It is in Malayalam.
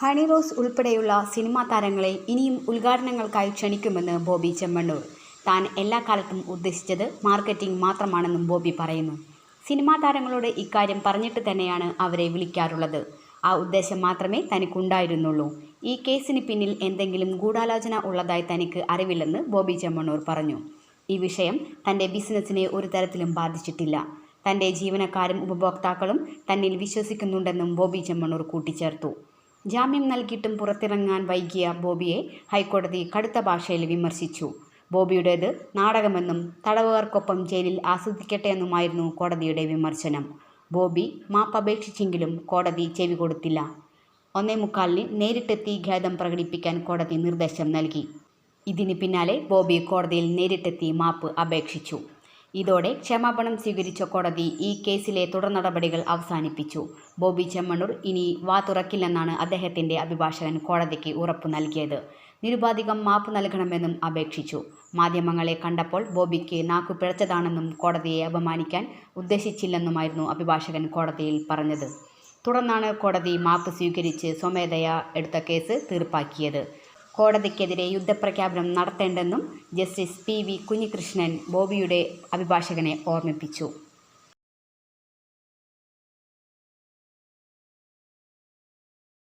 ഹണി റോസ് ഉൾപ്പെടെയുള്ള സിനിമാ താരങ്ങളെ ഇനിയും ഉദ്ഘാടനങ്ങൾക്കായി ക്ഷണിക്കുമെന്ന് ബോബി ചെമ്മണ്ണൂർ. താൻ എല്ലാ കാലത്തും ഉദ്ദേശിച്ചത് മാർക്കറ്റിംഗ് മാത്രമാണെന്നും ബോബി പറയുന്നു. സിനിമാ താരങ്ങളോട് ഇക്കാര്യം പറഞ്ഞിട്ട് തന്നെയാണ് അവരെ വിളിക്കാറുള്ളത്. ആ ഉദ്ദേശം മാത്രമേ തനിക്കുണ്ടായിരുന്നുള്ളൂ. ഈ കേസിന് പിന്നിൽ എന്തെങ്കിലും ഗൂഢാലോചന ഉള്ളതായി തനിക്ക് അറിവില്ലെന്ന് ബോബി ചെമ്മണ്ണൂർ പറഞ്ഞു. ഈ വിഷയം തന്റെ ബിസിനസ്സിനെ ഒരു തരത്തിലും ബാധിച്ചിട്ടില്ല. തന്റെ ജീവനക്കാരും ഉപഭോക്താക്കളും തന്നിൽ വിശ്വസിക്കുന്നുണ്ടെന്നും ബോബി ചെമ്മണ്ണൂർ കൂട്ടിച്ചേർത്തു. ജാമ്യം നൽകിയിട്ടും പുറത്തിറങ്ങാൻ വൈകിയ ബോബിയെ ഹൈക്കോടതി കടുത്ത ഭാഷയിൽ വിമർശിച്ചു. ബോബിയുടേത് നാടകമെന്നും തടവുകാർക്കൊപ്പം ജയിലിൽ ആസ്വദിക്കട്ടെ എന്നുമായിരുന്നു കോടതിയുടെ വിമർശനം. ബോബി മാപ്പപേക്ഷിച്ചെങ്കിലും കോടതി ചെവി കൊടുത്തില്ല. ഒന്നേ മുക്കാലിന് നേരിട്ടെത്തി ഖേദം പ്രകടിപ്പിക്കാൻ കോടതി നിർദ്ദേശം നൽകി. ഇതിന് പിന്നാലെ ബോബി കോടതിയിൽ നേരിട്ടെത്തി മാപ്പ് അപേക്ഷിച്ചു. ഇതോടെ ക്ഷമാപണം സ്വീകരിച്ച കോടതി ഈ കേസിലെ തുടർ നടപടികൾ അവസാനിപ്പിച്ചു. ബോബി ചെമ്മണ്ണൂർ ഇനി വാ തുറക്കില്ലെന്നാണ് അദ്ദേഹത്തിന്റെ അഭിഭാഷകൻ കോടതിക്ക് ഉറപ്പു നൽകിയത്. നിരുപാധികം മാപ്പ് നൽകണമെന്നും അപേക്ഷിച്ചു. മാധ്യമങ്ങളെ കണ്ടപ്പോൾ ബോബിക്ക് നാക്കു പിഴച്ചതാണെന്നും കോടതിയെ അപമാനിക്കാൻ ഉദ്ദേശിച്ചില്ലെന്നുമായിരുന്നു അഭിഭാഷകൻ കോടതിയിൽ പറഞ്ഞത്. തുടർന്നാണ് കോടതി മാപ്പ് സ്വീകരിച്ച് സ്വമേധയാ എടുത്ത കേസ് തീർപ്പാക്കിയത്. കോടതിക്കെതിരെ യുദ്ധപ്രഖ്യാപനം നടത്തേണ്ടെന്നും ജസ്റ്റിസ് പി വി കുഞ്ഞികൃഷ്ണൻ ബോബിയുടെ അഭിഭാഷകനെ ഓർമ്മിപ്പിച്ചു.